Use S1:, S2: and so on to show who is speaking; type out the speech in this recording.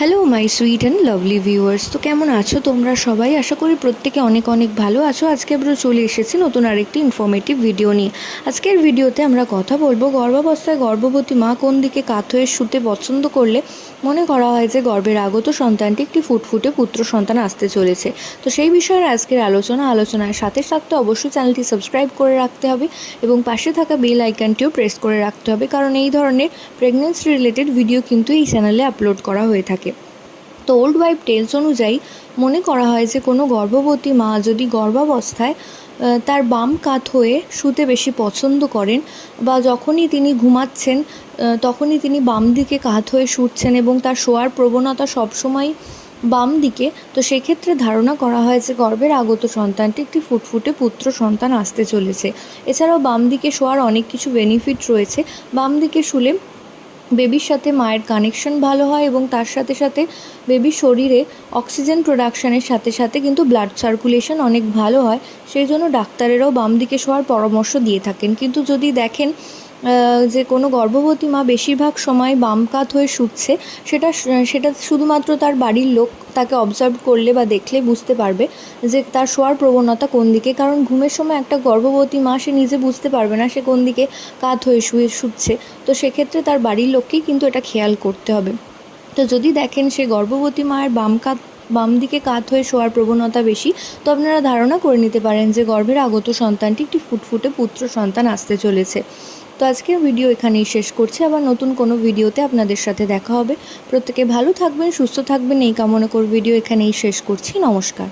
S1: Hello my sweet and lovely viewers তো কেমন আছো তোমরা সবাই? আশা করি প্রত্যেকে অনেক অনেক ভালো আছো। আজকে আমরা চলে এসেছি নতুন আরেকটি ইনফরমেটিভ ভিডিও নিয়ে। আজকের ভিডিওতে আমরা কথা বলব গর্ভাবস্থায় গর্ভবতী মা কোন দিকে কাত হয়ে শুতে পছন্দ করলে? মনে করা হয় যে গর্ভের আগত সন্তানটি একটি ফুটফুটে পুত্র সন্তান আসতে চলেছে। তো সেই বিষয়ের আজকের আলোচনা, আলোচনার সাথে সাথে অবশ্যই চ্যানেলটি সাবস্ক্রাইব করে রাখতে হবে এবং পাশে থাকা বেল আইকনটিও প্রেস করে রাখতে হবে। কারণ এই ধরনের প্রেগনেন্সি রিলেটেড ভিডিও কিন্তু এই চ্যানেলে আপলোড করা হয়ে থাকে। তো ওল্ড ওয়াইফ টেলস অনুযায়ী মনে করা হয় যে কোনো গর্ভবতী মা যদি গর্ভাবস্থায় তার বাম কাত হয়ে শুতে বেশি পছন্দ করেন বা যখনই তিনি ঘুমাচ্ছেন তখনই তিনি বাম দিকে কাত হয়ে শুটছেন এবং তার শোয়ার প্রবণতা সবসময় বাম দিকে, তো সেক্ষেত্রে ধারণা করা হয় যে গর্ভের আগত সন্তানটি একটি ফুটফুটে পুত্র সন্তান আসতে চলেছে। এছাড়াও বাম দিকে শোয়ার অনেক কিছু বেনিফিট রয়েছে। বাম দিকে শুলে বেবির সাথে মায়ের কানেকশন ভালো হয় এবং তার সাথে সাথে বেবির শরীরে অক্সিজেন প্রোডাকশানের সাথে সাথে কিন্তু ব্লাড সার্কুলেশন অনেক ভালো হয়। সেই জন্য ডাক্তারেরাও বাম দিকে শোয়ার পরামর্শ দিয়ে থাকেন। কিন্তু যদি দেখেন যে কোনো গর্ভবতী মা বেশিরভাগ সময় বাম কাত হয়ে শুচ্ছে সেটা সেটা শুধুমাত্র তার বাড়ির লোক তাকে অবজার্ভ করলে বা দেখলে বুঝতে পারবে যে তার শোয়ার প্রবণতা কোন দিকে। কারণ ঘুমের সময় একটা গর্ভবতী মা সে নিজে বুঝতে পারবে না সে কোন দিকে কাত হয়ে শুয়ে শুচ্ছে। তো সেক্ষেত্রে তার বাড়ির লোককেই কিন্তু এটা খেয়াল করতে হবে। তো যদি দেখেন সে গর্ভবতী মায়ের বাম কাত, বাম দিকে কাত হয়ে শোয়ার প্রবণতা বেশি, তো আপনারা ধারণা করে নিতে পারেন যে গর্ভের আগত সন্তানটি একটি ফুটফুটে পুত্র সন্তান আসতে চলেছে। তো আজকের ভিডিও এখানেই শেষ করছি। আবার নতুন কোনো ভিডিওতে আপনাদের সাথে দেখা হবে। প্রত্যেকে ভালো থাকবেন, সুস্থ থাকবেন। এই কামনা করে ভিডিও এখানেই শেষ করছি। নমস্কার।